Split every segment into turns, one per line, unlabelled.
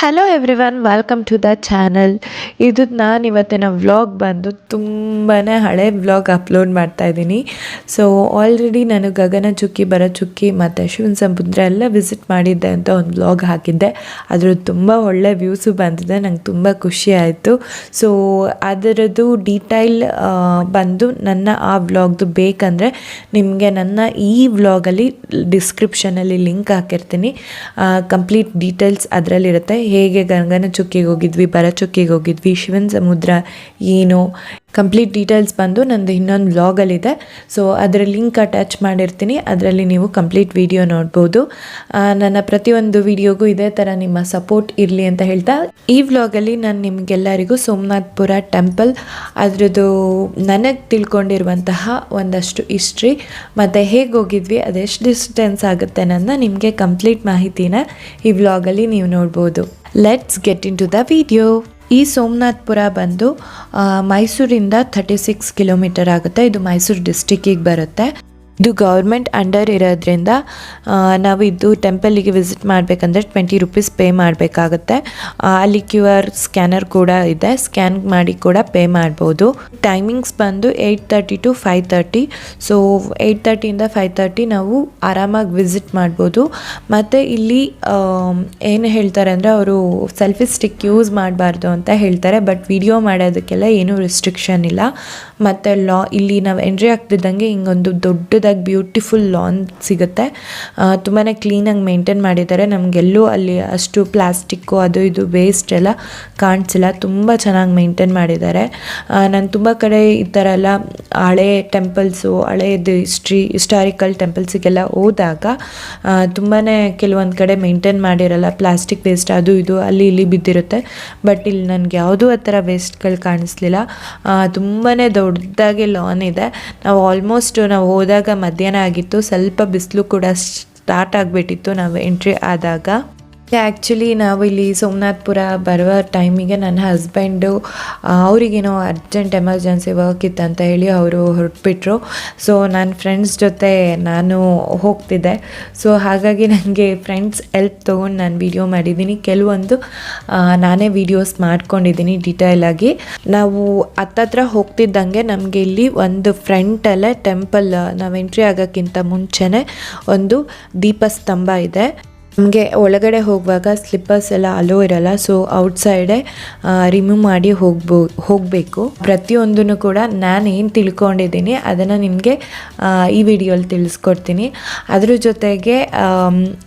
Hello everyone welcome to the channel ಇದು ನಾನು ಇವತ್ತಿನ ವ್ಲಾಗ್ ಬಂದು ತುಂಬಾ ಹಳೆ ವ್ಲಾಗ್ ಅಪ್ಲೋಡ್ ಮಾಡ್ತಾ ಇದ್ದೀನಿ. ಸೊ ಆಲ್ರೆಡಿ ನಾನು ಗಗನ ಚುಕ್ಕಿ ಬರ ಚುಕ್ಕಿ ಮತ್ತು ಶಿವನ ಸಮುದ್ರ ಎಲ್ಲ ವಿಸಿಟ್ ಮಾಡಿದ್ದೆ ಅಂತ ಒಂದು ವ್ಲಾಗ್ ಹಾಕಿದ್ದೆ. ಅದ್ರದ್ದು ತುಂಬ ಒಳ್ಳೆ ವ್ಯೂಸು ಬಂದಿದೆ, ನಂಗೆ ತುಂಬ ಖುಷಿ ಆಯಿತು. ಸೊ ಅದರದ್ದು ಡೀಟೈಲ್ ಬಂದು ನನ್ನ ಆ ವ್ಲಾಗ್ದು ಬೇಕಂದರೆ ನಿಮಗೆ ನನ್ನ ಈ ವ್ಲಾಗಲ್ಲಿ ಡಿಸ್ಕ್ರಿಪ್ಷನಲ್ಲಿ ಲಿಂಕ್ ಹಾಕಿರ್ತೀನಿ. ಕಂಪ್ಲೀಟ್ ಡೀಟೇಲ್ಸ್ ಅದರಲ್ಲಿರುತ್ತೆ. ಹೇಗೆ ಗಂಗನ ಚುಕ್ಕಿಗೆ ಹೋಗಿದ್ವಿ ಬರ ಚುಕ್ಕಿಗೆ ಹೋಗಿದ್ವಿ, ಶಿವನ ಸಮುದ್ರ ಏನು ಕಂಪ್ಲೀಟ್ ಡೀಟೇಲ್ಸ್ ಬಂದು ನಂದು ಇನ್ನೊಂದು ವ್ಲಾಗಲ್ಲಿದೆ ಸೊ ಅದರ ಲಿಂಕ್ ಅಟ್ಯಾಚ್ ಮಾಡಿರ್ತೀನಿ. ಅದರಲ್ಲಿ ನೀವು ಕಂಪ್ಲೀಟ್ ವಿಡಿಯೋ ನೋಡ್ಬೋದು. ನನ್ನ ಪ್ರತಿಯೊಂದು ವಿಡಿಯೋಗೂ ಇದೇ ಥರ ನಿಮ್ಮ ಸಪೋರ್ಟ್ ಇರಲಿ ಅಂತ ಹೇಳ್ತಾ, ಈ ವ್ಲಾಗಲ್ಲಿ ನಾನು ನಿಮಗೆಲ್ಲರಿಗೂ ಸೋಮನಾಥ್ಪುರ ಟೆಂಪಲ್ ಅದರದ್ದು ನನಗೆ ತಿಳ್ಕೊಂಡಿರುವಂತಹ ಒಂದಷ್ಟು ಹಿಸ್ಟ್ರಿ ಮತ್ತು ಹೇಗೆ ಹೋಗಿದ್ವಿ, ಅದೆಷ್ಟು ಡಿಸ್ಟೆನ್ಸ್ ಆಗುತ್ತೆ ನನ್ನ ನಿಮಗೆ ಕಂಪ್ಲೀಟ್ ಮಾಹಿತಿನ ಈ ವ್ಲಾಗಲ್ಲಿ ನೀವು ನೋಡ್ಬೋದು. Let's get into the video ಈ ಸೋಮನಾಥ್ಪುರ ಬಂದು ಮೈಸೂರಿಂದ ಥರ್ಟಿ ಸಿಕ್ಸ್ ಕಿಲೋಮೀಟರ್ ಆಗುತ್ತೆ. ಇದು ಮೈಸೂರು ಡಿಸ್ಟಿಕ್ಕಿಗೆ ಬರುತ್ತೆ. ಇದು ಗೌರ್ಮೆಂಟ್ ಅಂಡರ್ ಇರೋದ್ರಿಂದ ನಾವು ಇದು ಟೆಂಪಲಿಗೆ ವಿಸಿಟ್ ಮಾಡಬೇಕಂದ್ರೆ ಟ್ವೆಂಟಿ ರುಪೀಸ್ ಪೇ ಮಾಡಬೇಕಾಗುತ್ತೆ. ಅಲ್ಲಿ ಕ್ಯೂ ಆರ್ ಸ್ಕ್ಯಾನರ್ ಕೂಡ ಇದೆ. ಸ್ಕ್ಯಾನ್ ಮಾಡಿ ಕೂಡ ಪೇ ಮಾಡ್ಬೋದು. ಟೈಮಿಂಗ್ಸ್ ಬಂದು eight thirty to five thirty so eight ತರ್ಟಿಯಿಂದ five thirty ನಾವು ಆರಾಮಾಗಿ ವಿಸಿಟ್ ಮಾಡ್ಬೋದು. ಮತ್ತು ಇಲ್ಲಿ ಏನು ಹೇಳ್ತಾರೆ ಅಂದರೆ ಅವರು ಸೆಲ್ಫಿ ಸ್ಟಿಕ್ ಯೂಸ್ ಮಾಡಬಾರ್ದು ಅಂತ ಹೇಳ್ತಾರೆ. ಬಟ್ ವಿಡಿಯೋ ಮಾಡೋದಕ್ಕೆಲ್ಲ ಏನೂ ರಿಸ್ಟ್ರಿಕ್ಷನ್ ಇಲ್ಲ. ಮತ್ತು ಲಾ ಇಲ್ಲಿ ನಾವು ಎಂಟ್ರಿ ಆಗ್ತಿದ್ದಂಗೆ ಹಿಂಗೊಂದು ಬ್ಯೂಟಿಫುಲ್ ಲಾನ್ ಸಿಗುತ್ತೆ. ತುಂಬಾ ಕ್ಲೀನಾಗಿ ಮೇಂಟೈನ್ ಮಾಡಿದ್ದಾರೆ. ನಮಗೆಲ್ಲೂ ಅಲ್ಲಿ ಅಷ್ಟು ಪ್ಲಾಸ್ಟಿಕ್ಕು ಅದು ಇದು ವೇಸ್ಟ್ ಎಲ್ಲ ಕಾಣಿಸಿಲ್ಲ. ತುಂಬ ಚೆನ್ನಾಗಿ ಮೇಂಟೈನ್ ಮಾಡಿದ್ದಾರೆ. ನಾನು ತುಂಬ ಕಡೆ ಈ ಥರ ಎಲ್ಲ ಹಳೆ ಟೆಂಪಲ್ಸು ಹಳೆಯದು ಹಿಸ್ಟ್ರಿ ಹಿಸ್ಟಾರಿಕಲ್ ಟೆಂಪಲ್ಸಿಗೆಲ್ಲ ಹೋದಾಗ ತುಂಬಾ ಕೆಲವೊಂದು ಕಡೆ ಮೇಂಟೈನ್ ಮಾಡಿರಲ್ಲ. ಪ್ಲಾಸ್ಟಿಕ್ ವೇಸ್ಟ್ ಅದು ಇದು ಅಲ್ಲಿ ಇಲ್ಲಿ ಬಿದ್ದಿರುತ್ತೆ. ಬಟ್ ಇಲ್ಲಿ ನನಗೆ ಯಾವುದೂ ಆ ಥರ ವೇಸ್ಟ್ಗಳು ಕಾಣಿಸ್ಲಿಲ್ಲ. ತುಂಬಾ ದೊಡ್ಡದಾಗಿ ಲಾನ್ ಇದೆ. ನಾವು ಆಲ್ಮೋಸ್ಟ್ ನಾವು ಹೋದಾಗ ಮಧ್ಯಾಹ್ನ ಆಗಿತ್ತು. ಸ್ವಲ್ಪ ಬಿಸಿಲು ಕೂಡ ಸ್ಟಾರ್ಟ್ ಆಗಿಬಿಟ್ಟಿತ್ತು. ನಾವು ಎಂಟ್ರಿ ಆದಾಗ. ಆ್ಯಕ್ಚುಲಿ ನಾವು ಇಲ್ಲಿ ಸೋಮನಾಥ್ಪುರ ಬರುವ ಟೈಮಿಗೆ ನನ್ನ ಹಸ್ಬೆಂಡು ಅವರಿಗೇನೋ ಅರ್ಜೆಂಟ್ ಎಮರ್ಜೆನ್ಸಿ ವರ್ಕ್ ಇತ್ತಂತ ಹೇಳಿ ಅವರು ಹೊರಟ್ಬಿಟ್ರು. ಸೊ ನನ್ನ ಫ್ರೆಂಡ್ಸ್ ಜೊತೆ ನಾನು ಹೋಗ್ತಿದ್ದೆ. ಸೊ ಹಾಗಾಗಿ ನನಗೆ ಫ್ರೆಂಡ್ಸ್ ಎಲ್ಪ್ ತೊಗೊಂಡು ನಾನು ವಿಡಿಯೋ ಮಾಡಿದ್ದೀನಿ. ಕೆಲವೊಂದು ನಾನೇ ವೀಡಿಯೋಸ್ ಮಾಡ್ಕೊಂಡಿದ್ದೀನಿ ಡೀಟೇಲ್ ಆಗಿ. ನಾವು ಹತ್ತತ್ರ ಹೋಗ್ತಿದ್ದಂಗೆ ನಮಗೆ ಇಲ್ಲಿ ಒಂದು ಫ್ರಂಟಲ್ಲೇ ಟೆಂಪಲ್ ನಾವು ಎಂಟ್ರಿ ಆಗೋಕ್ಕಿಂತ ಮುಂಚೆನೇ ಒಂದು ದೀಪಸ್ತಂಭ ಇದೆ. ನಮಗೆ ಒಳಗಡೆ ಹೋಗುವಾಗ ಸ್ಲಿಪ್ಪರ್ಸ್ ಎಲ್ಲ ಅಲೋ ಇರಲ್ಲ ಸೊ ಔಟ್ಸೈಡೇ ರಿಮೂವ್ ಮಾಡಿ ಹೋಗ್ಬೋ, ಹೋಗಬೇಕು. ಪ್ರತಿಯೊಂದನ್ನು ಕೂಡ ನಾನು ಏನು ತಿಳ್ಕೊಂಡಿದ್ದೀನಿ, ಅದನ್ನು ನಿಮಗೆ ಈ ವಿಡಿಯೋಲಿ ತಿಳಿಸ್ಕೊಡ್ತೀನಿ. ಅದ್ರ ಜೊತೆಗೆ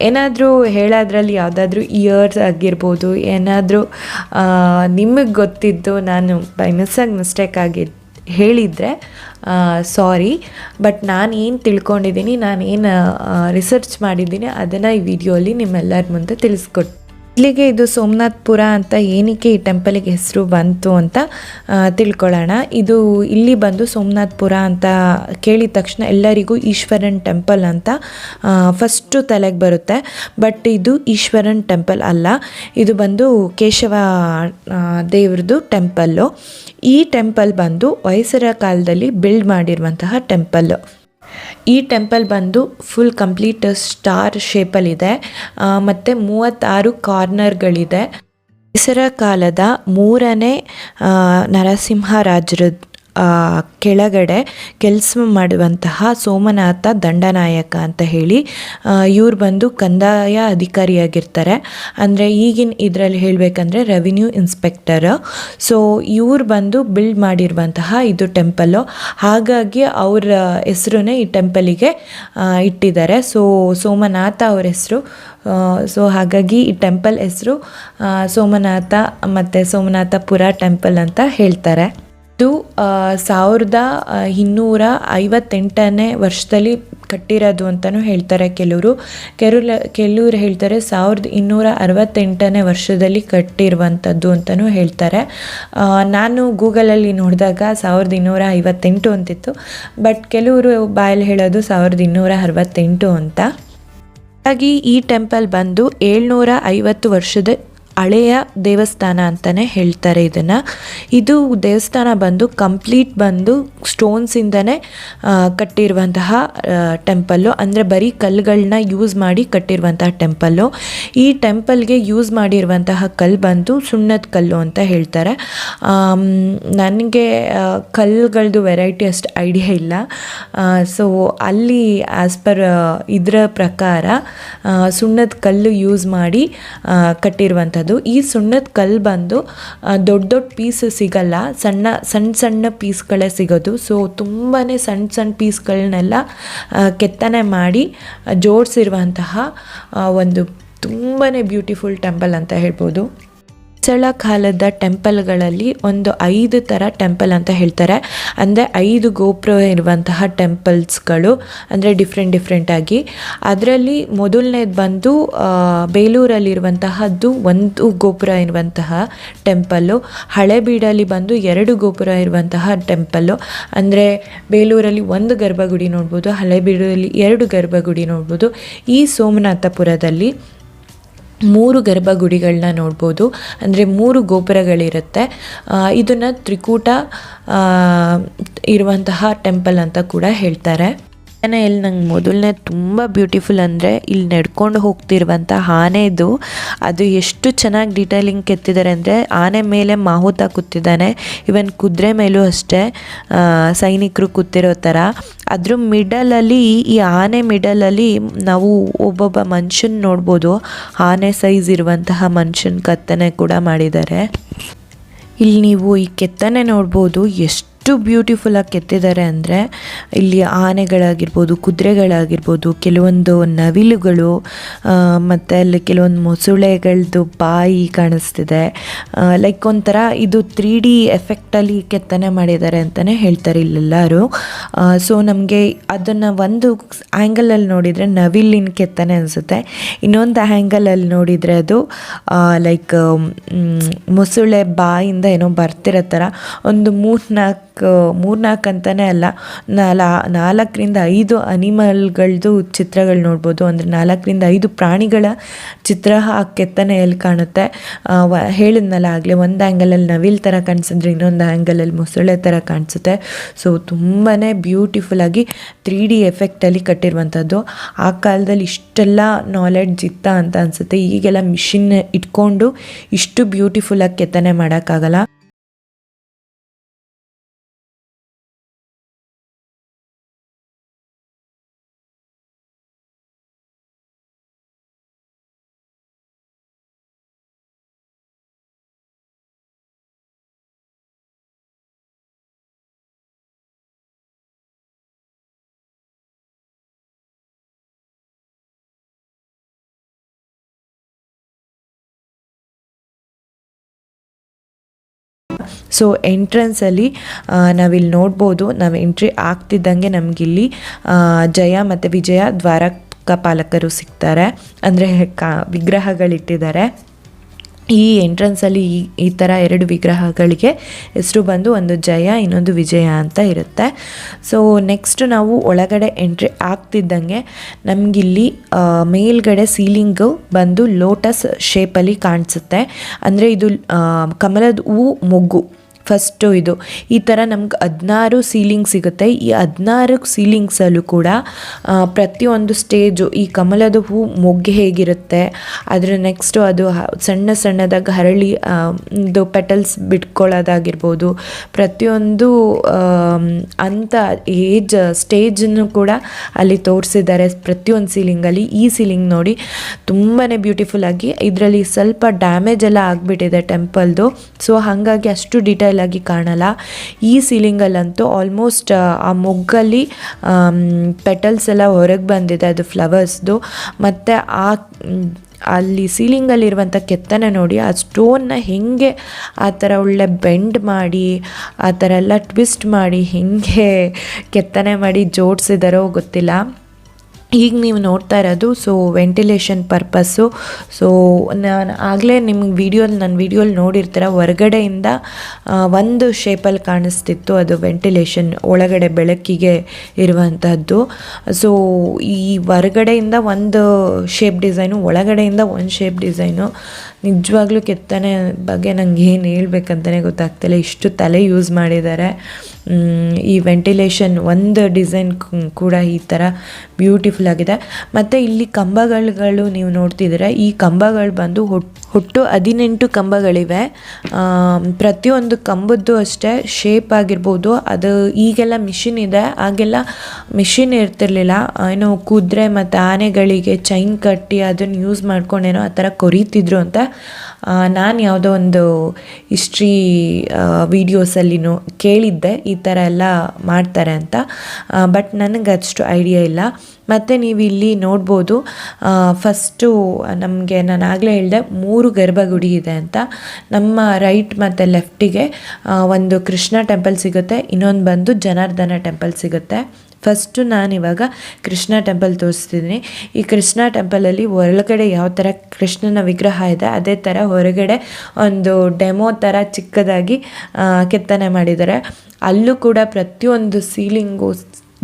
ಏನಾದರೂ ಹೇಳೋದ್ರಲ್ಲಿ ಯಾವುದಾದ್ರೂ ಇಯರ್ಸ್ ಆಗಿರ್ಬೋದು, ಏನಾದರೂ ನಿಮಗೆ ಗೊತ್ತಿದ್ದು ನಾನು ಬೈ ಮಿಸ್ಸಾಗಿ ಮಿಸ್ಟೇಕ್ ಆಗಿ ಹೇಳಿದರೆ ಸಾರಿ ಬಟ್ ನಾನು ಏನು ತಿಳ್ಕೊಂಡಿದ್ದೀನಿ, ನಾನು ಏನು ರಿಸರ್ಚ್ ಮಾಡಿದ್ದೀನಿ, ಅದನ್ನು ಈ ವಿಡಿಯೋಲಿ ನಿಮ್ಮೆಲ್ಲರ ಮುಂದೆ ತಿಳಿಸ್ಕೊಟ್ಟು ಇಲ್ಲಿಗೆ ಇದು ಸೋಮನಾಥ್ಪುರ ಅಂತ ಏನಕ್ಕೆ ಈ ಟೆಂಪಲಿಗೆ ಹೆಸರು ಬಂತು ಅಂತ ತಿಳ್ಕೊಳ್ಳೋಣ. ಇದು ಇಲ್ಲಿ ಬಂದು ಸೋಮನಾಥ್ಪುರ ಅಂತ ಕೇಳಿದ ತಕ್ಷಣ ಎಲ್ಲರಿಗೂ ಈಶ್ವರನ್ ಟೆಂಪಲ್ ಅಂತ ಫಸ್ಟು ತಲೆಗೆ ಬರುತ್ತೆ. ಬಟ್ ಇದು ಈಶ್ವರನ್ ಟೆಂಪಲ್ ಅಲ್ಲ, ಇದು ಬಂದು ಕೇಶವ ದೇವ್ರದ್ದು ಟೆಂಪಲ್ಲು. ಈ ಟೆಂಪಲ್ ಬಂದು ಹೊಯ್ಸಳ ಕಾಲದಲ್ಲಿ ಬಿಲ್ಡ್ ಮಾಡಿರುವಂತಹ ಟೆಂಪಲ್ಲು. ಈ ಟೆಂಪಲ್ ಬಂದು ಫುಲ್ ಕಂಪ್ಲೀಟ್ ಸ್ಟಾರ್ ಶೇಪಲ್ಲಿದೆ ಮತ್ತು ಮೂವತ್ತಾರು ಕಾರ್ನರ್ಗಳಿದೆ ಹೆಸರ ಕಾಲದ ಮೂರನೇ ನರಸಿಂಹರಾಜರದ್ದು ಕೆಳಗಡೆ ಕೆಲಸ ಮಾಡುವಂತಹ ಸೋಮನಾಥ ದಂಡನಾಯಕ ಅಂತ ಹೇಳಿ ಇವ್ರು ಬಂದು ಕಂದಾಯ ಅಧಿಕಾರಿಯಾಗಿರ್ತಾರೆ. ಅಂದರೆ ಈಗಿನ ಇದರಲ್ಲಿ ಹೇಳಬೇಕಂದ್ರೆ ರೆವಿನ್ಯೂ ಇನ್ಸ್ಪೆಕ್ಟರ್ ಸೊ ಇವ್ರು ಬಂದು ಬಿಲ್ಡ್ ಮಾಡಿರುವಂತಹ ಇದು ಟೆಂಪಲ್ಲು ಹಾಗಾಗಿ ಅವರ ಹೆಸರನ್ನೇ ಈ ಟೆಂಪಲಿಗೆ ಇಟ್ಟಿದ್ದಾರೆ. ಸೊ ಸೋಮನಾಥ ಅವ್ರ ಹೆಸರು ಸೊ ಹಾಗಾಗಿ ಈ ಟೆಂಪಲ್ ಹೆಸರು ಸೋಮನಾಥ ಮತ್ತು ಸೋಮನಾಥಪುರ ಟೆಂಪಲ್ ಅಂತ ಹೇಳ್ತಾರೆ. ಇದು ಸಾವಿರದ ಇನ್ನೂರ ಐವತ್ತೆಂಟನೇ ವರ್ಷದಲ್ಲಿ ಕಟ್ಟಿರೋದು ಅಂತಲೂ ಹೇಳ್ತಾರೆ ಕೆಲವರು. ಕೆಲವು ಕೆಲವರು ಹೇಳ್ತಾರೆ ಸಾವಿರದ ಇನ್ನೂರ ಅರವತ್ತೆಂಟನೇ ವರ್ಷದಲ್ಲಿ ಕಟ್ಟಿರುವಂಥದ್ದು ಅಂತಲೂ ಹೇಳ್ತಾರೆ. ನಾನು ಗೂಗಲಲ್ಲಿ ನೋಡಿದಾಗ ಸಾವಿರದ ಇನ್ನೂರ ಐವತ್ತೆಂಟು ಅಂತಿತ್ತು, ಬಟ್ ಕೆಲವರು ಬಾಯಲ್ಲಿ ಹೇಳೋದು ಸಾವಿರದ ಇನ್ನೂರ ಅರವತ್ತೆಂಟು ಅಂತ. ಹಾಗಾಗಿ ಈ ಟೆಂಪಲ್ ಬಂದು ಏಳ್ನೂರ ಐವತ್ತು ವರ್ಷದ ಹಳೆಯ ದೇವಸ್ಥಾನ ಅಂತಲೇ ಹೇಳ್ತಾರೆ ಇದನ್ನು. ಇದು ದೇವಸ್ಥಾನ ಬಂದು ಕಂಪ್ಲೀಟ್ ಬಂದು ಸ್ಟೋನ್ಸಿಂದನೇ ಕಟ್ಟಿರುವಂತಹ ಟೆಂಪಲ್ಲು ಅಂದರೆ ಬರೀ ಕಲ್ಲುಗಳನ್ನ ಯೂಸ್ ಮಾಡಿ ಕಟ್ಟಿರುವಂತಹ ಟೆಂಪಲ್ಲು ಈ ಟೆಂಪಲ್ಗೆ ಯೂಸ್ ಮಾಡಿರುವಂತಹ ಕಲ್ಲು ಬಂದು ಸುಣ್ಣದ ಕಲ್ಲು ಅಂತ ಹೇಳ್ತಾರೆ. ನನಗೆ ಕಲ್ಲುಗಳದ್ದು ವೆರೈಟಿ ಅಷ್ಟು ಐಡಿಯಾ ಇಲ್ಲ. ಸೊ ಅಲ್ಲಿ ಆ್ಯಸ್ ಪರ್ ಇದರ ಪ್ರಕಾರ ಸುಣ್ಣದ ಕಲ್ಲು ಯೂಸ್ ಮಾಡಿ ಕಟ್ಟಿರುವಂಥದ್ದು. ಈ ಸುಣ್ಣದ ಕಲ್ಲು ಬಂದು ದೊಡ್ಡ ದೊಡ್ಡ ಪೀಸ್ ಸಿಗಲ್ಲ, ಸಣ್ಣ ಸಣ್ಣ ಸಣ್ಣ ಪೀಸ್ಗಳೇ ಸಿಗೋದು. ಸೊ ತುಂಬಾ ಸಣ್ಣ ಸಣ್ಣ ಪೀಸ್ಗಳನ್ನೆಲ್ಲ ಕೆತ್ತನೆ ಮಾಡಿ ಜೋಡಿಸಿರುವಂತಹ ಒಂದು ತುಂಬಾ ಬ್ಯೂಟಿಫುಲ್ ಟೆಂಪಲ್ ಅಂತ ಹೇಳ್ಬೋದು. ಹೊಯ್ಸಳ ಕಾಲದ ಟೆಂಪಲ್ಗಳಲ್ಲಿ ಒಂದು ಐದು ಥರ ಟೆಂಪಲ್ ಅಂತ ಹೇಳ್ತಾರೆ. ಅಂದರೆ ಐದು ಗೋಪುರ ಇರುವಂತಹ ಟೆಂಪಲ್ಸ್ಗಳು, ಅಂದರೆ ಡಿಫ್ರೆಂಟ್ ಡಿಫ್ರೆಂಟಾಗಿ ಅದರಲ್ಲಿ ಮೊದಲನೇದು ಬಂದು ಬೇಲೂರಲ್ಲಿರುವಂತಹದ್ದು ಒಂದು ಗೋಪುರ ಇರುವಂತಹ ಟೆಂಪಲ್ಲು. ಹಳೆಬೀಡಲ್ಲಿ ಬಂದು ಎರಡು ಗೋಪುರ ಇರುವಂತಹ ಟೆಂಪಲ್ಲು. ಅಂದರೆ ಬೇಲೂರಲ್ಲಿ ಒಂದು ಗರ್ಭಗುಡಿ ನೋಡ್ಬೋದು ಹಳೆಬೀಡಲ್ಲಿ ಎರಡು ಗರ್ಭಗುಡಿ ನೋಡ್ಬೋದು. ಈ ಸೋಮನಾಥಪುರದಲ್ಲಿ ಮೂರು ಗರ್ಭಗುಡಿಗಳನ್ನ ನೋಡ್ಬೋದು. ಅಂದರೆ ಮೂರು ಗೋಪುರಗಳಿರುತ್ತೆ. ಇದನ್ನು ತ್ರಿಕೂಟ ಇರುವಂತಹ ಟೆಂಪಲ್ ಅಂತ ಕೂಡ ಹೇಳ್ತಾರೆ. ಇಲ್ಲಿ ನಂಗೆ ಮೊದಲನೇ ತುಂಬ ಬ್ಯೂಟಿಫುಲ್ ಅಂದರೆ ಇಲ್ಲಿ ನಡ್ಕೊಂಡು ಹೋಗ್ತಿರುವಂಥ ಆನೆದು ಅದು ಎಷ್ಟು ಚೆನ್ನಾಗಿ ಡೀಟೇಲಿಂಗ್ ಕೆತ್ತಿದ್ದಾರೆ ಅಂದರೆ ಆನೆ ಮೇಲೆ ಮಾಹುತ ಕೂತಿದ್ದಾನೆ. ಇವನ್ ಕುದುರೆ ಮೇಲೂ ಅಷ್ಟೇ ಸೈನಿಕರು ಕೂತಿರೋ ಥರ ಅದ್ರ ಮಿಡಲಲ್ಲಿ ಈ ಆನೆ ಮಿಡಲಲ್ಲಿ ನಾವು ಒಬ್ಬೊಬ್ಬ ಮನುಷ್ಯನ ನೋಡ್ಬೋದು. ಆನೆ ಸೈಜ್ ಇರುವಂತಹ ಮನುಷ್ಯನ ಕತ್ತನೆ ಕೂಡ ಮಾಡಿದ್ದಾರೆ. ಇಲ್ಲಿ ನೀವು ಈ ಕೆತ್ತನೆ ನೋಡ್ಬೋದು, ಎಷ್ಟು ಎಷ್ಟು ಬ್ಯೂಟಿಫುಲ್ಲಾಗಿ ಕೆತ್ತಿದ್ದಾರೆ ಅಂದರೆ, ಇಲ್ಲಿ ಆನೆಗಳಾಗಿರ್ಬೋದು, ಕುದುರೆಗಳಾಗಿರ್ಬೋದು, ಕೆಲವೊಂದು ನವಿಲುಗಳು ಮತ್ತು ಅಲ್ಲಿ ಕೆಲವೊಂದು ಮೊಸಳೆಗಳದ್ದು ಬಾಯಿ ಕಾಣಿಸ್ತಿದೆ. ಲೈಕ್ ಒಂಥರ ಇದು ತ್ರೀ ಡಿ ಎಫೆಕ್ಟಲ್ಲಿ ಕೆತ್ತನೆ ಮಾಡಿದ್ದಾರೆ ಅಂತಲೇ ಹೇಳ್ತಾರೆ ಇಲ್ಲೆಲ್ಲರೂ. ಸೊ ನಮಗೆ ಅದನ್ನು ಒಂದು ಆ್ಯಂಗಲಲ್ಲಿ ನೋಡಿದರೆ ನವಿಲಿನ ಕೆತ್ತನೆ ಅನಿಸುತ್ತೆ. ಇನ್ನೊಂದು ಆ್ಯಂಗಲಲ್ಲಿ ನೋಡಿದರೆ ಅದು ಲೈಕ್ ಮೊಸಳೆ ಬಾಯಿಂದ ಏನೋ ಬರ್ತಿರೋ ಥರ ಒಂದು ಮೂರು ನಾಲ್ಕು ಮೂರ್ನಾಲ್ಕು ಅಂತಲೇ ಅಲ್ಲ, ನಾಲ, ನಾಲ್ಕರಿಂದ ಐದು ಅನಿಮಲ್ಗಳದ್ದು ಚಿತ್ರಗಳು ನೋಡ್ಬೋದು. ಅಂದರೆ ನಾಲ್ಕರಿಂದ ಐದು ಪ್ರಾಣಿಗಳ ಚಿತ್ರ ಆ ಕೆತ್ತನೆಯಲ್ಲಿ ಕಾಣುತ್ತೆ. ಹೇಳಿದ್ನಲ್ಲ, ಆಗಲೇ ಒಂದು ಆ್ಯಂಗಲಲ್ಲಿ ನವಿಲ್ ಥರ ಕಾಣಿಸಿದ್ರೆ ಇನ್ನೊಂದು ಆ್ಯಂಗಲಲ್ಲಿ ಮೊಸಳೆ ಥರ ಕಾಣಿಸುತ್ತೆ. ಸೊ ತುಂಬಾ ಬ್ಯೂಟಿಫುಲ್ಲಾಗಿ ತ್ರೀ ಡಿ ಎಫೆಕ್ಟಲ್ಲಿ ಕಟ್ಟಿರುವಂಥದ್ದು. ಆ ಕಾಲದಲ್ಲಿ ಇಷ್ಟೆಲ್ಲ ನಾಲೆಡ್ಜ್ ಇತ್ತ ಅಂತ ಅನಿಸುತ್ತೆ. ಈಗೆಲ್ಲ ಮಿಷಿನ್ ಇಟ್ಕೊಂಡು ಇಷ್ಟು ಬ್ಯೂಟಿಫುಲ್ಲಾಗಿ ಕೆತ್ತನೆ ಮಾಡೋಕ್ಕಾಗಲ್ಲ. ಸೊ ಎಂಟ್ರೆನ್ಸಲ್ಲಿ ನಾವಿಲ್ಲಿ ನೋಡ್ಬೋದು, ನಾವು ಎಂಟ್ರಿ ಆಗ್ತಿದ್ದಂಗೆ ನಮಗಿಲ್ಲಿ ಜಯ ಮತ್ತು ವಿಜಯ ದ್ವಾರಕ ಪಾಲಕರು ಸಿಗ್ತಾರೆ. ಅಂದರೆ, ಕಾ, ವಿಗ್ರಹಗಳಿಟ್ಟಿದ್ದಾರೆ. ಈ ಎಂಟ್ರೆನ್ಸಲ್ಲಿ ಈ ಈ ಥರ ಎರಡು ವಿಗ್ರಹಗಳಿಗೆ ಹೆಸರು ಬಂದು, ಒಂದು ಜಯ, ಇನ್ನೊಂದು ವಿಜಯ ಅಂತ ಇರುತ್ತೆ. ಸೊ ನೆಕ್ಸ್ಟ್ ನಾವು ಒಳಗಡೆ ಎಂಟ್ರಿ ಆಗ್ತಿದ್ದಂಗೆ ನಮಗಿಲ್ಲಿ ಮೇಲ್ಗಡೆ ಸೀಲಿಂಗು ಬಂದು ಲೋಟಸ್ ಶೇಪಲ್ಲಿ ಕಾಣಿಸುತ್ತೆ. ಅಂದರೆ, ಇದು ಕಮಲದ ಹೂ ಮೊಗ್ಗು. ಫಸ್ಟು ಇದು. ಈ ಥರ ನಮ್ಗೆ ಹದಿನಾರು ಸೀಲಿಂಗ್ ಸಿಗುತ್ತೆ. ಈ ಹದಿನಾರು ಸೀಲಿಂಗ್ಸಲ್ಲೂ ಕೂಡ ಪ್ರತಿಯೊಂದು ಸ್ಟೇಜು, ಈ ಕಮಲದ ಹೂ ಮೊಗ್ಗೆ ಹೇಗಿರುತ್ತೆ, ಅದರ ನೆಕ್ಸ್ಟು ಅದು ಸಣ್ಣ ಸಣ್ಣದಾಗಿ ಹರಳಿ ಇದು ಪೆಟಲ್ಸ್ ಬಿಟ್ಕೊಳ್ಳೋದಾಗಿರ್ಬೋದು, ಪ್ರತಿಯೊಂದು ಅಂಥ ಏಜ್, ಸ್ಟೇಜನ್ನು ಕೂಡ ಅಲ್ಲಿ ತೋರಿಸಿದ್ದಾರೆ ಪ್ರತಿಯೊಂದು ಸೀಲಿಂಗಲ್ಲಿ. ಈ ಸೀಲಿಂಗ್ ನೋಡಿ ತುಂಬಾ ಬ್ಯೂಟಿಫುಲ್ ಆಗಿ ಇದರಲ್ಲಿ ಸ್ವಲ್ಪ ಡ್ಯಾಮೇಜ್ ಎಲ್ಲ ಆಗಿಬಿಟ್ಟಿದೆ ಟೆಂಪಲ್ದು. ಸೊ, ಹಾಗಾಗಿ ಅಷ್ಟು ಡೀಟೇಲ್ ಆಗಿ ಕಾಣಲ್ಲ. ಈ ಸೀಲಿಂಗಲ್ಲಂತೂ ಆಲ್ಮೋಸ್ಟ್ ಆ ಮೊಗ್ಗಲ್ಲಿ ಪೆಟಲ್ಸ್ ಎಲ್ಲ ಹೊರಗೆ ಬಂದಿದೆ ಅದು ಫ್ಲವರ್ಸ್ದು ಮತ್ತು ಆ ಅಲ್ಲಿ ಸೀಲಿಂಗಲ್ಲಿರುವಂಥ ಕೆತ್ತನೆ ನೋಡಿ, ಆ ಸ್ಟೋನ್ನ ಹೇಗೆ ಆ ಥರ ಒಳ್ಳೆ ಬೆಂಡ್ ಮಾಡಿ, ಆ ಥರ ಎಲ್ಲ ಟ್ವಿಸ್ಟ್ ಮಾಡಿ, ಹೇಗೆ ಕೆತ್ತನೆ ಮಾಡಿ ಜೋಡಿಸಿದಾರೋ ಗೊತ್ತಿಲ್ಲ. ಈಗ ನೀವು ನೋಡ್ತಾ ಇರೋದು ಸೊ ವೆಂಟಿಲೇಷನ್ ಪರ್ಪಸ್ಸು ಸೊ ನಾನು ಆಗಲೇ ನಿಮ್ಗೆ ವೀಡಿಯೋಲಿ ನನ್ನ ವೀಡಿಯೋಲಿ ನೋಡಿರ್ತೀರ, ಹೊರಗಡೆಯಿಂದ ಒಂದು ಶೇಪಲ್ಲಿ ಕಾಣಿಸ್ತಿತ್ತು ಅದು ವೆಂಟಿಲೇಷನ್ ಒಳಗಡೆ ಬೆಳಕಿಗೆ ಇರುವಂಥದ್ದು ಸೊ ಈ ಹೊರಗಡೆಯಿಂದ ಒಂದು ಶೇಪ್ ಡಿಸೈನು ಒಳಗಡೆಯಿಂದ ಒಂದು ಶೇಪ್ ಡಿಸೈನು ನಿಜವಾಗ್ಲೂ ಕೆತ್ತನೆ ಬಗ್ಗೆ ನಂಗೆ ಏನು ಹೇಳ್ಬೇಕಂತಲೇ ಗೊತ್ತಾಗ್ತಿಲ್ಲ. ಇಷ್ಟು ತಲೆ ಯೂಸ್ ಮಾಡಿದ್ದಾರೆ ಈ ವೆಂಟಿಲೇಷನ್ ಒಂದು ಡಿಸೈನ್ ಕೂಡ ಈ ಥರ ಬ್ಯೂಟಿಫುಲ್ ಆಗಿದೆ. ಮತ್ತು ಇಲ್ಲಿ ಕಂಬಗಳು ನೀವು ನೋಡ್ತಿದ್ದೀರ, ಈ ಕಂಬಗಳು ಬಂದು ಒಟ್ಟು ಹದಿನೆಂಟು ಕಂಬಗಳಿವೆ. ಪ್ರತಿಯೊಂದು ಕಂಬದ್ದು ಅಷ್ಟೇ ಶೇಪ್ ಆಗಿರ್ಬೋದು. ಅದು ಈಗೆಲ್ಲ ಮಿಷಿನ್ ಇದೆ. ಆಗೆಲ್ಲ ಮಿಷಿನ್ ಇರ್ತಿರ್ಲಿಲ್ಲ. ಏನೋ ಕುದುರೆ ಮತ್ತು ಆನೆಗಳಿಗೆ ಚೈನ್ ಕಟ್ಟಿ ಅದನ್ನು ಯೂಸ್ ಮಾಡ್ಕೊಂಡೇನೋ ಆ ಥರ ಕೊರೀತಿದ್ರು ಅಂತ ನಾನು ಯಾವುದೋ ಒಂದು ಹಿಸ್ಟ್ರಿ ವೀಡಿಯೋಸಲ್ಲಿನೂ ಕೇಳಿದ್ದೆ. ಈ ಥರ ಎಲ್ಲ ಮಾಡ್ತಾರೆ ಅಂತ. ಬಟ್ ನನಗೆ ಅಷ್ಟು ಐಡಿಯಾ ಇಲ್ಲ. ಮತ್ತು ನೀವು ಇಲ್ಲಿ ನೋಡ್ಬೋದು ಫಸ್ಟು ನಮಗೆ ನಾನು ಆಗಲೇ ಹೇಳಿದೆ, ಮೂರು ಗರ್ಭಗುಡಿ ಇದೆ ಅಂತ. ನಮ್ಮ ರೈಟ್ ಮತ್ತು ಲೆಫ್ಟಿಗೆ ಒಂದು ಕೃಷ್ಣ ಟೆಂಪಲ್ ಸಿಗುತ್ತೆ, ಇನ್ನೊಂದು ಬಂದು ಜನಾರ್ದನ ಟೆಂಪಲ್ ಸಿಗುತ್ತೆ. ಫಸ್ಟು ನಾನಿವಾಗ ಕೃಷ್ಣ ಟೆಂಪಲ್ ತೋರಿಸ್ತಿದ್ದೀನಿ ಈ ಕೃಷ್ಣ ಟೆಂಪಲಲ್ಲಿ ಒಳಗಡೆ ಯಾವ ಥರ ಕೃಷ್ಣನ ವಿಗ್ರಹ ಇದೆ, ಅದೇ ಥರ ಹೊರಗಡೆ ಒಂದು ಡೆಮೋ ಥರ ಚಿಕ್ಕದಾಗಿ ಕೆತ್ತನೆ ಮಾಡಿದ್ದಾರೆ. ಅಲ್ಲೂ ಕೂಡ ಪ್ರತಿಯೊಂದು ಸೀಲಿಂಗು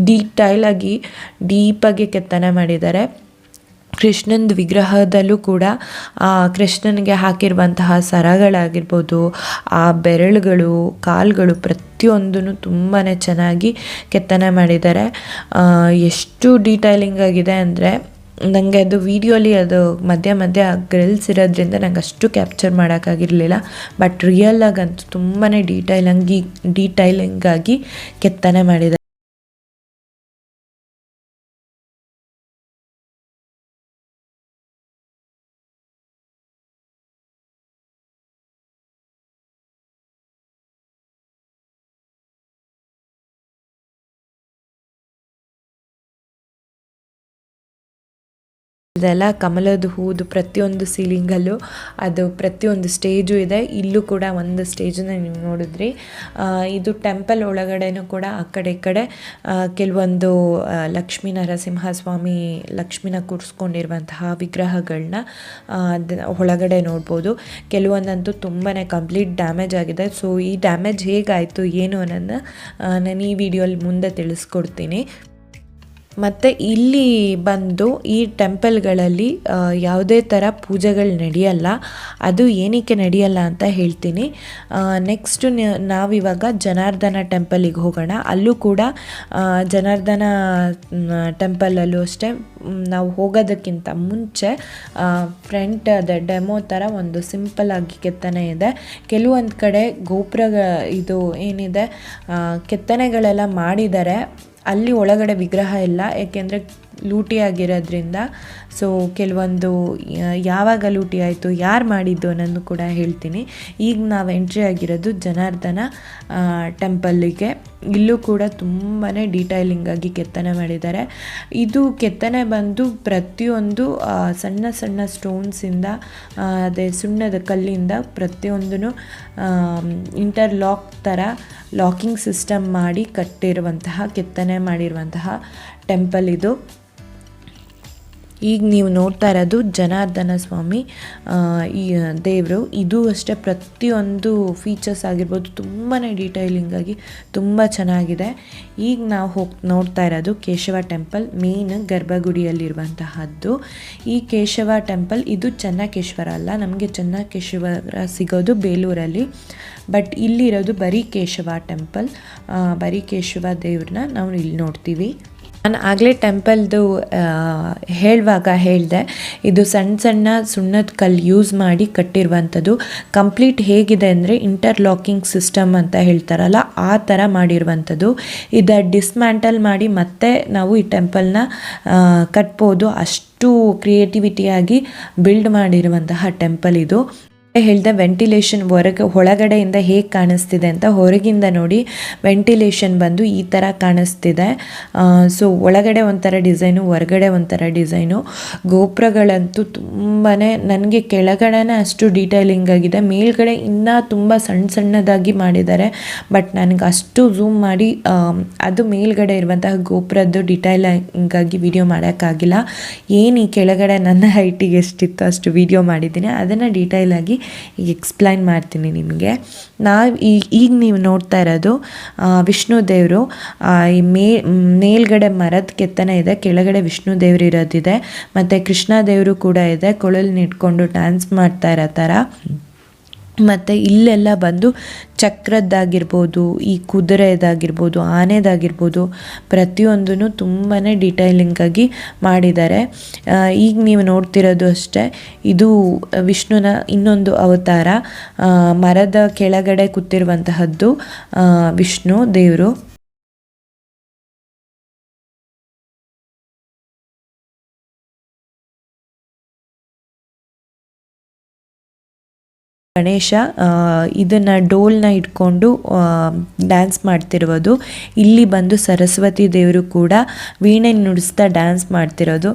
ಡೀಟೈಲಾಗಿ ಡೀಪಾಗಿ ಕೆತ್ತನೆ ಮಾಡಿದ್ದಾರೆ. ಕೃಷ್ಣಂದು ವಿಗ್ರಹದಲ್ಲೂ ಕೂಡ ಕೃಷ್ಣನಿಗೆ ಹಾಕಿರುವಂತಹ ಸರಗಳಾಗಿರ್ಬೋದು, ಆ ಬೆರಳುಗಳು, ಕಾಲುಗಳು ಪ್ರತಿಯೊಂದೂ ತುಂಬಾ ಚೆನ್ನಾಗಿ ಕೆತ್ತನೆ ಮಾಡಿದ್ದಾರೆ. ಎಷ್ಟು ಡೀಟೈಲಿಂಗ್ ಆಗಿದೆ ಅಂದರೆ ನನಗೆ ಅದು ವೀಡಿಯೋಲಿ ಅದು ಮಧ್ಯ ಮಧ್ಯ ಗ್ರಿಲ್ಸ್ ಇರೋದ್ರಿಂದ ನಂಗೆ ಅಷ್ಟು ಕ್ಯಾಪ್ಚರ್ ಮಾಡೋಕ್ಕಾಗಿರಲಿಲ್ಲ. ಬಟ್ ರಿಯಲ್ ಆಗಂತೂ ತುಂಬಾ ಡೀಟೈಲಂಗಿ ಡೀಟೈಲಿಂಗ್ ಆಗಿ ಕೆತ್ತನೆ ಮಾಡಿದ್ದಾರೆ. ಇದೆಲ್ಲ ಕಮಲದ ಹೂದು ಪ್ರತಿಯೊಂದು ಸೀಲಿಂಗಲ್ಲೂ ಅದು ಪ್ರತಿಯೊಂದು ಸ್ಟೇಜು ಇದೆ. ಇಲ್ಲೂ ಕೂಡ ಒಂದು ಸ್ಟೇಜನ್ನ ನೀವು ನೋಡಿದ್ರಿ. ಇದು ಟೆಂಪಲ್ ಒಳಗಡೆನೂ ಕೂಡ ಆ ಕಡೆ ಈ ಕಡೆ ಕೆಲವೊಂದು ಲಕ್ಷ್ಮೀ ನರಸಿಂಹಸ್ವಾಮಿ ಲಕ್ಷ್ಮಿನ ಕೂರಿಸ್ಕೊಂಡಿರುವಂತಹ ವಿಗ್ರಹಗಳನ್ನ ಒಳಗಡೆ ನೋಡ್ಬೋದು. ಕೆಲವೊಂದಂತೂ ತುಂಬಾ ಕಂಪ್ಲೀಟ್ ಡ್ಯಾಮೇಜ್ ಆಗಿದೆ. ಸೊ, ಈ ಡ್ಯಾಮೇಜ್ ಹೇಗಾಯಿತು, ಏನು ಅನ್ನೋದನ್ನ ನಾನು ಈ ವಿಡಿಯೋಲಿ ಮುಂದೆ ತಿಳಿಸ್ಕೊಡ್ತೀನಿ. ಮತ್ತು ಇಲ್ಲಿ ಬಂದು ಈ ಟೆಂಪಲ್ಗಳಲ್ಲಿ ಯಾವುದೇ ಥರ ಪೂಜೆಗಳು ನಡೆಯಲ್ಲ. ಅದು ಏನಕ್ಕೆ ನಡೆಯಲ್ಲ ಅಂತ ಹೇಳ್ತೀನಿ. ನೆಕ್ಸ್ಟು ನಾವಿವಾಗ ಜನಾರ್ದನ ಟೆಂಪಲಿಗೆ ಹೋಗೋಣ. ಅಲ್ಲೂ ಕೂಡ ಜನಾರ್ದನ ಟೆಂಪಲಲ್ಲೂ ಅಷ್ಟೇ ನಾವು ಹೋಗೋದಕ್ಕಿಂತ ಮುಂಚೆ ಫ್ರಂಟ್ ಅದ ಡೆಮೋ ಥರ ಒಂದು ಸಿಂಪಲ್ ಆಗಿ ಕೆತ್ತನೆ ಇದೆ. ಕೆಲವೊಂದು ಕಡೆ ಗೋಪುರ, ಇದು ಏನಿದೆ ಕೆತ್ತನೆಗಳೆಲ್ಲ ಮಾಡಿದ್ದಾರೆ ಅಲ್ಲಿ ಒಳಗಡೆ ವಿಗ್ರಹ ಇಲ್ಲ, ಏಕೆಂದರೆ ಲೂಟಿ ಆಗಿರೋದ್ರಿಂದ ಸೊ ಕೆಲವೊಂದು ಯಾವಾಗ ಲೂಟಿ ಆಯಿತು, ಯಾರು ಮಾಡಿದ್ದು ಅನ್ನೋದು ಕೂಡ ಹೇಳ್ತೀನಿ. ಈಗ ನಾವು ಎಂಟ್ರಿ ಆಗಿರೋದು ಜನಾರ್ದನ ಟೆಂಪಲ್ಲಿಗೆ ಇಲ್ಲೂ ಕೂಡ ತುಂಬಾ ಡೀಟೈಲಿಂಗಾಗಿ ಕೆತ್ತನೆ ಮಾಡಿದ್ದಾರೆ. ಇದು ಕೆತ್ತನೆ ಬಂದು ಪ್ರತಿಯೊಂದು ಸಣ್ಣ ಸಣ್ಣ ಸ್ಟೋನ್ಸಿಂದ ಅದೇ ಸುಣ್ಣದ ಕಲ್ಲಿಂದ ಪ್ರತಿಯೊಂದೂ ಇಂಟರ್ಲಾಕ್ ಥರ ಲಾಕಿಂಗ್ ಸಿಸ್ಟಮ್ ಮಾಡಿ ಕಟ್ಟಿರುವಂತಹ ಕೆತ್ತನೆ ಮಾಡಿರುವಂತಹ ಟೆಂಪಲ್ ಇದು. ಈಗ ನೀವು ನೋಡ್ತಾ ಇರೋದು ಜನಾರ್ದನ ಸ್ವಾಮಿ ಈ ದೇವರು. ಇದು ಅಷ್ಟೇ ಪ್ರತಿಯೊಂದು ಫೀಚರ್ಸ್ ಆಗಿರ್ಬೋದು ತುಂಬಾ ಡೀಟೈಲಿಂಗ್ ಆಗಿ ತುಂಬ ಚೆನ್ನಾಗಿದೆ. ಈಗ ನಾವು ಹೋಗಿ, ನೋಡ್ತಾ ಇರೋದು ಕೇಶವ ಟೆಂಪಲ್ ಮೇನ್ ಗರ್ಭಗುಡಿಯಲ್ಲಿರುವಂತಹದ್ದು. ಈ ಕೇಶವ ಟೆಂಪಲ್ ಇದು ಚೆನ್ನಕೇಶ್ವರ ಅಲ್ಲ, ನಮಗೆ ಚೆನ್ನಕೇಶ್ವರ ಸಿಗೋದು ಬೇಲೂರಲ್ಲಿ. ಬಟ್ ಇಲ್ಲಿರೋದು ಬರೀ ಕೇಶವ ಟೆಂಪಲ್ ಬರೀ ಕೇಶವ ದೇವ್ರನ್ನ ನಾವು ಇಲ್ಲಿ ನೋಡ್ತೀವಿ. ನಾನು ಆಗಲೇ ಟೆಂಪಲ್ದು ಹೇಳುವಾಗ ಹೇಳಿದೆ, ಇದು ಸಣ್ಣ ಸಣ್ಣ ಸುಣ್ಣದ ಕಲ್ಲು ಯೂಸ್ ಮಾಡಿ ಕಟ್ಟಿರುವಂಥದ್ದು. ಕಂಪ್ಲೀಟ್ ಹೇಗಿದೆ ಅಂದರೆ ಇಂಟರ್ಲಾಕಿಂಗ್ ಸಿಸ್ಟಮ್ ಅಂತ ಹೇಳ್ತಾರಲ್ಲ, ಆ ಥರ ಮಾಡಿರುವಂಥದ್ದು. ಇದು ಡಿಸ್ಮ್ಯಾಂಟಲ್ ಮಾಡಿ ಮತ್ತೆ ನಾವು ಈ ಟೆಂಪಲ್ನ ಕಟ್ಬೋದು. ಅಷ್ಟು ಕ್ರಿಯೇಟಿವಿಟಿಯಾಗಿ ಬಿಲ್ಡ್ ಮಾಡಿರುವಂತಹ ಟೆಂಪಲ್ ಇದು. ಹೇಳಿದೆ ವೆಂಟಿಲೇಷನ್ ಹೊರಗೆ, ಒಳಗಡೆಯಿಂದ ಹೇಗೆ ಕಾಣಿಸ್ತಿದೆ ಅಂತ ಹೊರಗಿಂದ ನೋಡಿ ವೆಂಟಿಲೇಷನ್ ಬಂದು ಈ ಥರ ಕಾಣಿಸ್ತಿದೆ. ಸೊ ಒಳಗಡೆ ಒಂಥರ ಡಿಸೈನು, ಹೊರಗಡೆ ಒಂಥರ ಡಿಸೈನು. ಗೋಪುರಗಳಂತೂ ತುಂಬಾ ನನಗೆ ಕೆಳಗಡೆನೇ ಅಷ್ಟು ಡೀಟೈಲಿಂಗ್ ಆಗಿದೆ. ಮೇಲ್ಗಡೆ ಇನ್ನೂ ತುಂಬ ಸಣ್ಣ ಸಣ್ಣದಾಗಿ ಮಾಡಿದ್ದಾರೆ. ಬಟ್ ನನಗೆ ಅಷ್ಟು ಝೂಮ್ ಮಾಡಿ ಅದು ಮೇಲ್ಗಡೆ ಇರುವಂತಹ ಗೋಪುರದ್ದು ಡಿಟೈಲಿಂಗ್ ಆಗಿ ವಿಡಿಯೋ ಮಾಡೋಕ್ಕಾಗಿಲ್ಲ. ಏನು ಈ ಕೆಳಗಡೆ ನನ್ನ ಹೈಟಿಗೆ ಎಷ್ಟಿತ್ತು ಅಷ್ಟು ವಿಡಿಯೋ ಮಾಡಿದ್ದೀನಿ. ಅದನ್ನು ಡೀಟೈಲಾಗಿ ಈಗ ಎಕ್ಸ್ಪ್ಲೈನ್ ಮಾಡ್ತೀನಿ ನಿಮಗೆ. ನಾವು ಈಗ ಈಗ ನೀವು ನೋಡ್ತಾ ಇರೋದು ವಿಷ್ಣು ದೇವರು ಈ ಮೇ, ಮೇಲ್ಗಡೆ ಮರದ ಕೆತ್ತನೆ ಇದೆ, ಕೆಳಗಡೆ ವಿಷ್ಣು ದೇವರು ಇರೋದಿದೆ, ಮತ್ತು ಕೃಷ್ಣ ದೇವರು ಕೂಡ ಇದೆ ಕೊಳಲ್ನಿಟ್ಕೊಂಡು ಡ್ಯಾನ್ಸ್ ಮಾಡ್ತಾ ಇರೋ ಥರ. ಮತ್ತು ಇಲ್ಲೆಲ್ಲ ಬಂದು ಚಕ್ರದ್ದಾಗಿರ್ಬೋದು, ಈ ಕುದುರೆದಾಗಿರ್ಬೋದು, ಆನೆದಾಗಿರ್ಬೋದು ಪ್ರತಿಯೊಂದೂ ತುಂಬಾ ಡಿಟೈಲಿಂಗಾಗಿ ಮಾಡಿದ್ದಾರೆ. ಈಗ ನೀವು ನೋಡ್ತಿರೋದು ಅಷ್ಟೇ, ಇದು ವಿಷ್ಣುನ ಇನ್ನೊಂದು ಅವತಾರ. ಮರದ ಕೆಳಗಡೆ ಕೂತಿರುವಂತಹದ್ದು ವಿಷ್ಣು ದೇವರು. ಗಣೇಶ ಇದನ್ನ ಡೋಲ್ನ ಇಟ್ಕೊಂಡು ಡ್ಯಾನ್ಸ್ ಮಾಡ್ತಿರೋದು. ಇಲ್ಲಿ ಬಂದು ಸರಸ್ವತಿ ದೇವರು ಕೂಡ ವೀಣೆ ನುಡಿಸ್ತಾ ಡ್ಯಾನ್ಸ್ ಮಾಡ್ತಿರೋದು.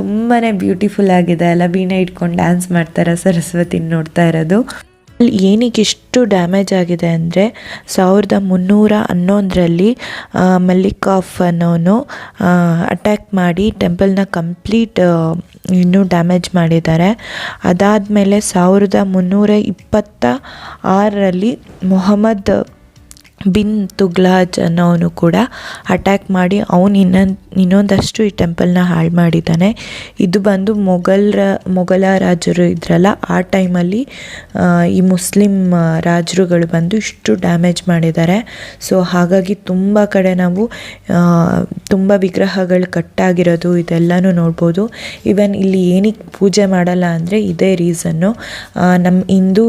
ತುಂಬಾ ಬ್ಯೂಟಿಫುಲ್ ಆಗಿದೆ ಅಲ್ಲ ವೀಣೆ ಇಟ್ಕೊಂಡು ಡ್ಯಾನ್ಸ್ ಮಾಡ್ತಾರೆ ಸರಸ್ವತಿ ನೋಡ್ತಾ ಇರೋದು. ಏನಕ್ಕೆ ಇಷ್ಟು ಡ್ಯಾಮೇಜ್ ಆಗಿದೆ ಅಂದರೆ ಸಾವಿರದ ಮುನ್ನೂರ ಹನ್ನೊಂದರಲ್ಲಿ ಮಲ್ಲಿಕಾಫ್ ಅನ್ನೋನು ಅಟ್ಯಾಕ್ ಮಾಡಿ ಟೆಂಪಲ್ನ ಕಂಪ್ಲೀಟ್ ಇನ್ನೂ ಡ್ಯಾಮೇಜ್ ಮಾಡಿದ್ದಾರೆ. ಅದಾದಮೇಲೆ ಸಾವಿರದ ಮುನ್ನೂರ ಇಪ್ಪತ್ತ ಆರರಲ್ಲಿ ಮೊಹಮ್ಮದ್ ಬಿನ್ ತುಗ್ಲಾಜ್ ಅನ್ನೋನು ಕೂಡ ಅಟ್ಯಾಕ್ ಮಾಡಿ ಅವನು ಇನ್ನೊಂದು, ಇನ್ನೊಂದಷ್ಟು ಈ ಟೆಂಪಲ್ನ ಹಾಳು ಮಾಡಿದ್ದಾನೆ. ಇದು ಬಂದು ಮೊಘಲ್ರ ಮೊಘಲ ರಾಜರು ಇದ್ರಲ್ಲ, ಆ ಟೈಮಲ್ಲಿ ಈ ಮುಸ್ಲಿಂ ರಾಜರುಗಳು ಬಂದು ಇಷ್ಟು ಡ್ಯಾಮೇಜ್ ಮಾಡಿದ್ದಾರೆ. ಸೊ ಹಾಗಾಗಿ ತುಂಬ ಕಡೆ ನಾವು ತುಂಬ ವಿಗ್ರಹಗಳು ಕಟ್ಟಾಗಿರೋದು ಇದೆಲ್ಲನೂ ನೋಡ್ಬೋದು. ಈವನ್ ಇಲ್ಲಿ ಏನಕ್ಕೆ ಪೂಜೆ ಮಾಡಲ್ಲ ಅಂದರೆ ಇದೇ ರೀಸನ್ನು ನಮ್ಮ ಹಿಂದೂ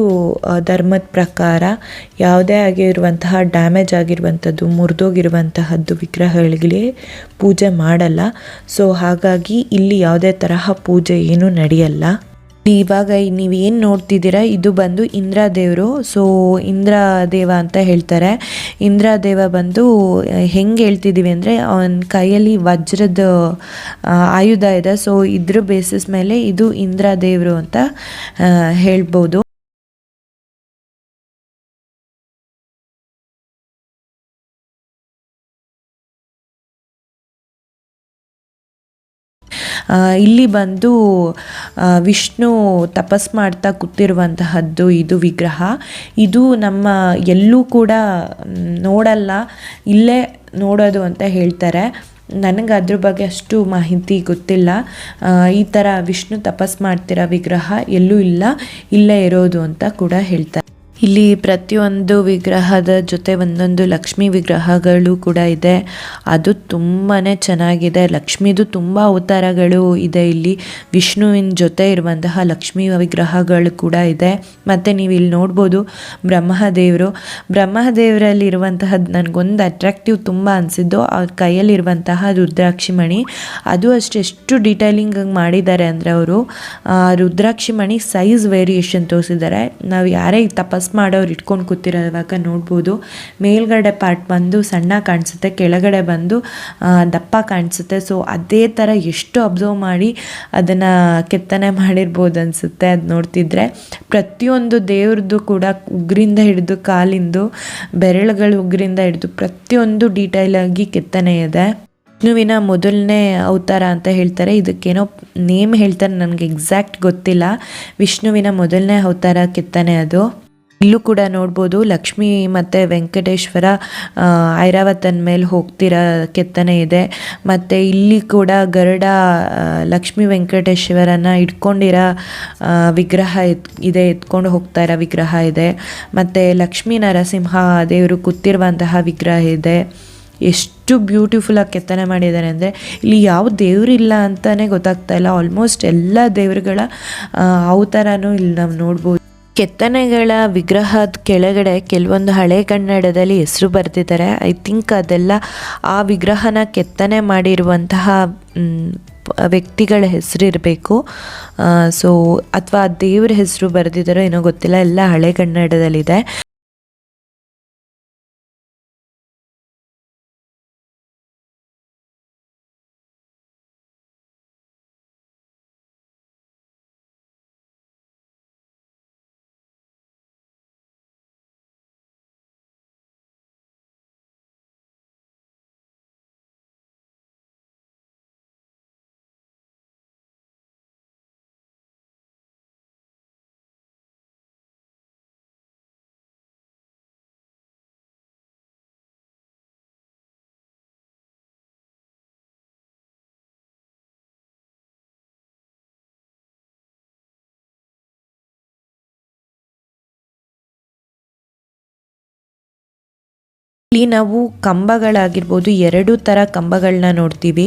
ಧರ್ಮದ ಪ್ರಕಾರ ಯಾವುದೇ ಆಗಿರುವಂತಹ ಡ್ಯಾಮೇಜ್ ಆಗಿರುವಂಥದ್ದು, ಮುರಿದೋಗಿರುವಂತಹದ್ದು ವಿಗ್ರಹಗಳಿಗೆ ಪೂಜೆ ಮಾಡಲ್ಲ. ಸೊ ಹಾಗಾಗಿ ಇಲ್ಲಿ ಯಾವುದೇ ತರಹ ಪೂಜೆ ಏನು ನಡೆಯಲ್ಲ. ಇವಾಗ ಏನು ನೋಡ್ತಿದ್ದೀರಾ? ಇದು ಬಂದು ಇಂದ್ರ ದೇವರು ಸೊ ಇಂದ್ರ ದೇವ ಅಂತ ಹೇಳ್ತಾರೆ. ಇಂದ್ರ ದೇವ ಬಂದು ಹೆಂಗೆ ಹೇಳ್ತಿದ್ದೀವಿ ಅಂದರೆ, ಅವನ ಕೈಯಲ್ಲಿ ವಜ್ರದ ಆಯುಧ ಇದೆ. ಸೊ ಇದ್ರ ಬೇಸಿಸ್ ಮೇಲೆ ಇದು ಇಂದ್ರ ದೇವರು ಅಂತ ಹೇಳ್ಬೋದು. ಇಲ್ಲಿ ಬಂದು ವಿಷ್ಣು ತಪಸ್ ಮಾಡ್ತಾ ಕೂತಿರುವಂತಹದ್ದು ಇದು ವಿಗ್ರಹ. ಇದು ನಮ್ಮ ಎಲ್ಲೂ ಕೂಡ ನೋಡಲ್ಲ, ಇಲ್ಲೇ ನೋಡೋದು ಅಂತ ಹೇಳ್ತಾರೆ. ನನಗೆ ಅದ್ರ ಬಗ್ಗೆ ಅಷ್ಟು ಮಾಹಿತಿ ಗೊತ್ತಿಲ್ಲ. ಈ ಥರ ವಿಷ್ಣು ತಪಸ್ ಮಾಡ್ತಿರೋ ವಿಗ್ರಹ ಎಲ್ಲೂ ಇಲ್ಲ, ಇಲ್ಲೇ ಇರೋದು ಅಂತ ಕೂಡ ಹೇಳ್ತಾರೆ. ಇಲ್ಲಿ ಪ್ರತಿಯೊಂದು ವಿಗ್ರಹದ ಜೊತೆ ಒಂದೊಂದು ಲಕ್ಷ್ಮಿ ವಿಗ್ರಹಗಳು ಕೂಡ ಇದೆ. ಅದು ತುಂಬಾ ಚೆನ್ನಾಗಿದೆ. ಲಕ್ಷ್ಮಿದು ತುಂಬ ಅವತಾರಗಳು ಇದೆ ಇಲ್ಲಿ. ವಿಷ್ಣುವಿನ ಜೊತೆ ಇರುವಂತಹ ಲಕ್ಷ್ಮಿ ವಿಗ್ರಹಗಳು ಕೂಡ ಇದೆ. ಮತ್ತು ನೀವು ಇಲ್ಲಿ ನೋಡ್ಬೋದು ಬ್ರಹ್ಮದೇವರು. ಬ್ರಹ್ಮದೇವರಲ್ಲಿ ಇರುವಂತಹದ್ದು ನನಗೊಂದು ಅಟ್ರಾಕ್ಟಿವ್ ತುಂಬ ಅನಿಸಿದ್ದು ಅವ್ರ ಕೈಯಲ್ಲಿರುವಂತಹ ರುದ್ರಾಕ್ಷಿ ಮಣಿ ಅದು ಅಷ್ಟೆಷ್ಟು ಡಿಟೈಲಿಂಗ್ ಮಾಡಿದ್ದಾರೆ ಅಂದರೆ ಅವರು ರುದ್ರಾಕ್ಷಿ ಮಣಿ ಸೈಜ್ ವೇರಿಯೇಷನ್ ತೋರಿಸಿದ್ದಾರೆ. ನಾವು ಯಾರೇ ತಪಸ್ ಮಾಡೋರು ಇಟ್ಕೊಂಡು ಕೂತಿರೋವಾಗ ನೋಡ್ಬೋದು. ಮೇಲ್ಗಡೆ ಪಾರ್ಟ್ ಬಂದು ಸಣ್ಣ ಕಾಣಿಸುತ್ತೆ, ಕೆಳಗಡೆ ಬಂದು ದಪ್ಪ ಕಾಣಿಸುತ್ತೆ. ಸೊ ಅದೇ ಥರ ಎಷ್ಟು ಅಬ್ಸರ್ವ್ ಮಾಡಿ ಅದನ್ನು ಕೆತ್ತನೆ ಮಾಡಿರ್ಬೋದು ಅನಿಸುತ್ತೆ ಅದು ನೋಡ್ತಿದ್ರೆ. ಪ್ರತಿಯೊಂದು ದೇವ್ರದ್ದು ಕೂಡ ಉಗ್ರಿಂದ ಹಿಡಿದು ಕಾಲಿಂದು, ಬೆರಳುಗಳು ಉಗ್ರಿಂದ ಹಿಡಿದು ಪ್ರತಿಯೊಂದು ಡೀಟೇಲ್ ಕೆತ್ತನೆ ಇದೆ. ವಿಷ್ಣುವಿನ ಮೊದಲನೇ ಅವತಾರ ಅಂತ ಹೇಳ್ತಾರೆ. ಇದಕ್ಕೇನೋ ನೇಮ್ ಹೇಳ್ತಾರೆ, ನನಗೆ ಎಕ್ಸಾಕ್ಟ್ ಗೊತ್ತಿಲ್ಲ. ವಿಷ್ಣುವಿನ ಮೊದಲನೇ ಅವತಾರ ಕೆತ್ತನೆ ಅದು. ಇಲ್ಲೂ ಕೂಡ ನೋಡ್ಬೋದು. ಲಕ್ಷ್ಮಿ ಮತ್ತು ವೆಂಕಟೇಶ್ವರ ಐರಾವತನ ಮೇಲೆ ಹೋಗ್ತಿರೋ ಕೆತ್ತನೆ ಇದೆ. ಮತ್ತು ಇಲ್ಲಿ ಕೂಡ ಗರುಡ ಲಕ್ಷ್ಮಿ ವೆಂಕಟೇಶ್ವರನ ಇಟ್ಕೊಂಡಿರೋ ವಿಗ್ರಹ ಇದೆ, ಎತ್ಕೊಂಡು ಹೋಗ್ತಾ ಇರೋ ವಿಗ್ರಹ ಇದೆ. ಮತ್ತು ಲಕ್ಷ್ಮೀ ನರಸಿಂಹ ದೇವರು ಕೂತಿರುವಂತಹ ವಿಗ್ರಹ ಇದೆ. ಎಷ್ಟು ಬ್ಯೂಟಿಫುಲ್ಲಾಗಿ ಕೆತ್ತನೆ ಮಾಡಿದ್ದಾರೆ ಅಂದರೆ, ಇಲ್ಲಿ ಯಾವ ದೇವರಿಲ್ಲ ಅಂತಲೇ ಗೊತ್ತಾಗ್ತಾ ಇಲ್ಲ. ಆಲ್ಮೋಸ್ಟ್ ಎಲ್ಲ ದೇವರುಗಳ ಅವತಾರನೂ ಇಲ್ಲಿ ನಾವು ನೋಡ್ಬೋದು. ಕೆತ್ತನೆಗಳ ವಿಗ್ರಹದ ಕೆಳಗಡೆ ಕೆಲವೊಂದು ಹಳೆ ಕನ್ನಡದಲ್ಲಿ ಹೆಸರು ಬರೆದಿದ್ದಾರೆ. ಐ ಥಿಂಕ್ ಅದೆಲ್ಲ ಆ ವಿಗ್ರಹನ ಕೆತ್ತನೆ ಮಾಡಿರುವಂತಹ ವ್ಯಕ್ತಿಗಳ ಹೆಸರು ಇರಬೇಕು. ಸೊ ಅಥವಾ ದೇವ್ರ ಹೆಸರು ಬರೆದಿದ್ದಾರೋ ಏನೋ ಗೊತ್ತಿಲ್ಲ. ಎಲ್ಲ ಹಳೆ ಕನ್ನಡದಲ್ಲಿದೆ. ಇಲ್ಲಿ ನಾವು ಕಂಬಗಳಾಗಿರ್ಬೋದು ಎರಡು ಥರ ಕಂಬಗಳನ್ನ ನೋಡ್ತೀವಿ.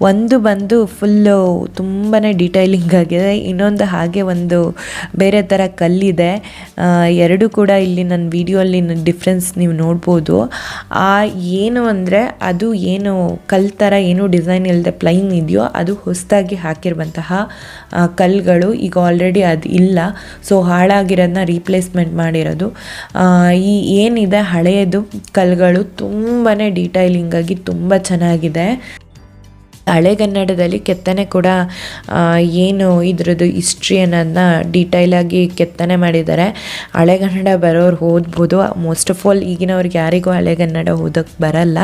ಒಂದು ಬಂದು ಫುಲ್ಲು ತುಂಬಾ ಡೀಟೈಲಿಂಗ್ ಆಗಿದೆ. ಇನ್ನೊಂದು ಹಾಗೆ ಒಂದು ಬೇರೆ ಥರ ಕಲ್ಲಿದೆ. ಎರಡು ಕೂಡ ಇಲ್ಲಿ ನನ್ನ ವಿಡಿಯೋಲ್ಲಿ ಡಿಫ್ರೆನ್ಸ್ ನೀವು ನೋಡ್ಬೋದು. ಆ, ಏನು ಅಂದರೆ ಅದು ಏನು ಕಲ್ ಥರ ಏನು ಡಿಸೈನ್ ಇಲ್ಲದೆ ಪ್ಲೈನ್ ಇದೆಯೋ ಅದು ಹೊಸದಾಗಿ ಹಾಕಿರುವಂತಹ ಕಲ್ಲುಗಳು ಈಗ ಆಲ್ರೆಡಿ ಅದು ಇಲ್ಲ. ಸೊ ಹಾಳಾಗಿರೋದನ್ನ ರೀಪ್ಲೇಸ್ಮೆಂಟ್ ಮಾಡಿರೋದು. ಈ ಏನಿದೆ ಹಳೆಯದು ಕಲ್ಗಳು ತುಂಬಾ ಡೀಟೈಲಿಂಗ್ ಆಗಿ ತುಂಬ ಚೆನ್ನಾಗಿದೆ. ಹಳೆಗನ್ನಡದಲ್ಲಿ ಕೆತ್ತನೆ ಕೂಡ ಏನು ಇದ್ರದ್ದು ಹಿಸ್ಟ್ರಿ ಅನ್ನೋದನ್ನ ಡೀಟೈಲಾಗಿ ಕೆತ್ತನೆ ಮಾಡಿದ್ದಾರೆ. ಹಳೆಗನ್ನಡ ಬರೋರು ಓದ್ಬೋದು. ಮೋಸ್ಟ್ ಆಫ್ ಆಲ್ ಈಗಿನವ್ರಿಗೆ ಯಾರಿಗೂ ಹಳೆಗನ್ನಡ ಓದೋಕ್ಕೆ ಬರಲ್ಲ.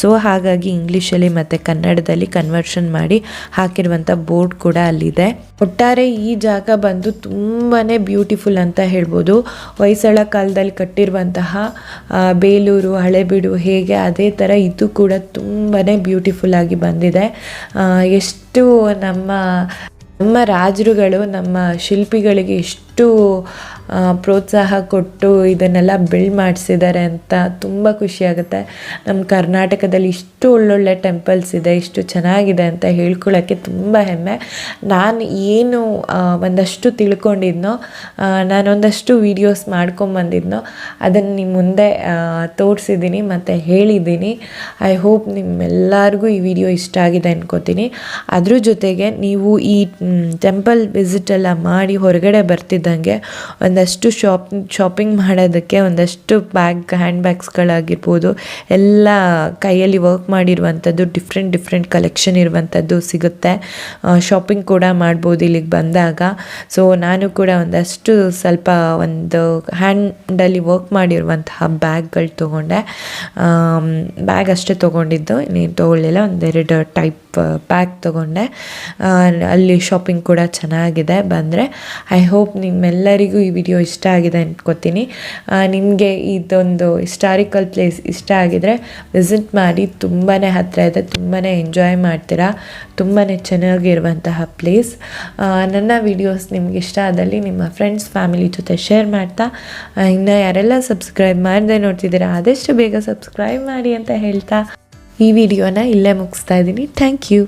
ಸೊ ಹಾಗಾಗಿ ಇಂಗ್ಲೀಷಲ್ಲಿ ಮತ್ತು ಕನ್ನಡದಲ್ಲಿ ಕನ್ವರ್ಷನ್ ಮಾಡಿ ಹಾಕಿರುವಂಥ ಬೋರ್ಡ್ ಕೂಡ ಅಲ್ಲಿದೆ. ಒಟ್ಟಾರೆ ಈ ಜಾಗ ಬಂದು ತುಂಬಾ ಬ್ಯೂಟಿಫುಲ್ ಅಂತ ಹೇಳ್ಬೋದು. ಹೊಯ್ಸಳ ಕಾಲದಲ್ಲಿ ಕಟ್ಟಿರುವಂತಹ ಬೇಲೂರು, ಹಳೆಬೀಡು ಹೇಗೆ ಅದೇ ಥರ ಇದು ಕೂಡ ತುಂಬಾ ಬ್ಯೂಟಿಫುಲ್ ಆಗಿ ಬಂದಿದೆ. ಎಷ್ಟು ನಮ್ಮ ನಮ್ಮ ರಾಜರುಗಳು, ನಮ್ಮ ಶಿಲ್ಪಿಗಳಿಗೆ ಎಷ್ಟು ಪ್ರೋತ್ಸಾಹ ಕೊಟ್ಟು ಇದನ್ನೆಲ್ಲ ಬಿಲ್ಡ್ ಮಾಡಿಸಿದ್ದಾರೆ ಅಂತ ತುಂಬ ಖುಷಿಯಾಗುತ್ತೆ ನಮ್ಮ ಕರ್ನಾಟಕದಲ್ಲಿ ಇಷ್ಟು ಒಳ್ಳೊಳ್ಳೆ ಟೆಂಪಲ್ಸ್ ಇದೆ, ಇಷ್ಟು ಚೆನ್ನಾಗಿದೆ ಅಂತ ಹೇಳ್ಕೊಳ್ಳೋಕ್ಕೆ ತುಂಬ ಹೆಮ್ಮೆ. ನಾನು ಏನು ಒಂದಷ್ಟು ತಿಳ್ಕೊಂಡಿದ್ನೋ ನಾನೊಂದಷ್ಟು ವೀಡಿಯೋಸ್ ಮಾಡ್ಕೊಂಬಂದಿದ್ನೋ, ಅದನ್ನು ನಿಮ್ಮ ಮುಂದೆ ತೋರಿಸಿದ್ದೀನಿ, ಮತ್ತು ಹೇಳಿದ್ದೀನಿ. ಐ ಹೋಪ್ ನಿಮ್ಮೆಲ್ಲರಿಗೂ ಈ ವಿಡಿಯೋ ಇಷ್ಟ ಆಗಿದೆ ಅನ್ಕೋತೀನಿ. ಅದ್ರ ಜೊತೆಗೆ ನೀವು ಈ ಟೆಂಪಲ್ ವಿಸಿಟ್ ಎಲ್ಲ ಮಾಡಿ ಹೊರಗಡೆ ಬರ್ತಿದ್ದಂಗೆ ಒಂದಷ್ಟು ಶಾಪ್ ಶಾಪಿಂಗ್ ಮಾಡೋದಕ್ಕೆ ಒಂದಷ್ಟು ಬ್ಯಾಗ್ ಹ್ಯಾಂಡ್ ಬ್ಯಾಗ್ಸ್ಗಳಾಗಿರ್ಬೋದು ಎಲ್ಲ ಕೈಯಲ್ಲಿ ವರ್ಕ್ ಮಾಡಿರುವಂಥದ್ದು ಡಿಫ್ರೆಂಟ್ ಡಿಫ್ರೆಂಟ್ ಕಲೆಕ್ಷನ್ ಇರುವಂಥದ್ದು ಸಿಗುತ್ತೆ. ಶಾಪಿಂಗ್ ಕೂಡ ಮಾಡ್ಬೋದು ಇಲ್ಲಿಗೆ ಬಂದಾಗ. ಸೊ ನಾನು ಕೂಡ ಒಂದಷ್ಟು ಸ್ವಲ್ಪ ಒಂದು ಹ್ಯಾಂಡಲ್ಲಿ ವರ್ಕ್ ಮಾಡಿರುವಂತಹ ಬ್ಯಾಗ್ಗಳು ತೊಗೊಂಡೆ. ಬ್ಯಾಗ್ ಅಷ್ಟೇ ತೊಗೊಂಡಿದ್ದು ನೀನು ತೊಗೊಳ್ಳಿಲ್ಲ, ಒಂದೆರಡು ಟೈಪ್ ಬ್ಯಾಗ್ ತೊಗೊಂಡೆ. ಅಲ್ಲಿ ಅಲ್ಲಿ ಶಾಪಿಂಗ್ ಕೂಡ ಚೆನ್ನಾಗಿದೆ ಬಂದರೆ. ಐ ಹೋಪ್ ನಿಮ್ಮೆಲ್ಲರಿಗೂ ಈ ವಿಡಿಯೋ ಇಷ್ಟ ಆಗಿದೆ ಅಂದ್ಕೋತೀನಿ ನಿಮಗೆ ಇದೊಂದು ಹಿಸ್ಟಾರಿಕಲ್ ಪ್ಲೇಸ್ ಇಷ್ಟ ಆಗಿದರೆ ವಿಸಿಟ್ ಮಾಡಿ ತುಂಬಾ ಹತ್ತಿರ ಇದೆ ತುಂಬಾ ಎಂಜಾಯ್ ಮಾಡ್ತೀರಾ ತುಂಬಾ ಚೆನ್ನಾಗಿರುವಂತಹ ಪ್ಲೇಸ್ ನನ್ನ ವಿಡಿಯೋಸ್ ನಿಮ್ಗೆ ಇಷ್ಟ ಆದಲ್ಲಿ ನಿಮ್ಮ ಫ್ರೆಂಡ್ಸ್ ಫ್ಯಾಮಿಲಿ ಜೊತೆ ಶೇರ್ ಮಾಡ್ತಾ ಇನ್ನು ಯಾರೆಲ್ಲ ಸಬ್ಸ್ಕ್ರೈಬ್ ಮಾಡದೆ ನೋಡ್ತಿದ್ದೀರಾ, ಆದಷ್ಟು ಬೇಗ ಸಬ್ಸ್ಕ್ರೈಬ್ ಮಾಡಿ ಅಂತ ಹೇಳ್ತಾ ಈ ವಿಡಿಯೋನ ಇಲ್ಲೇ ಮುಗಿಸ್ತಾ ಇದ್ದೀನಿ. Thank you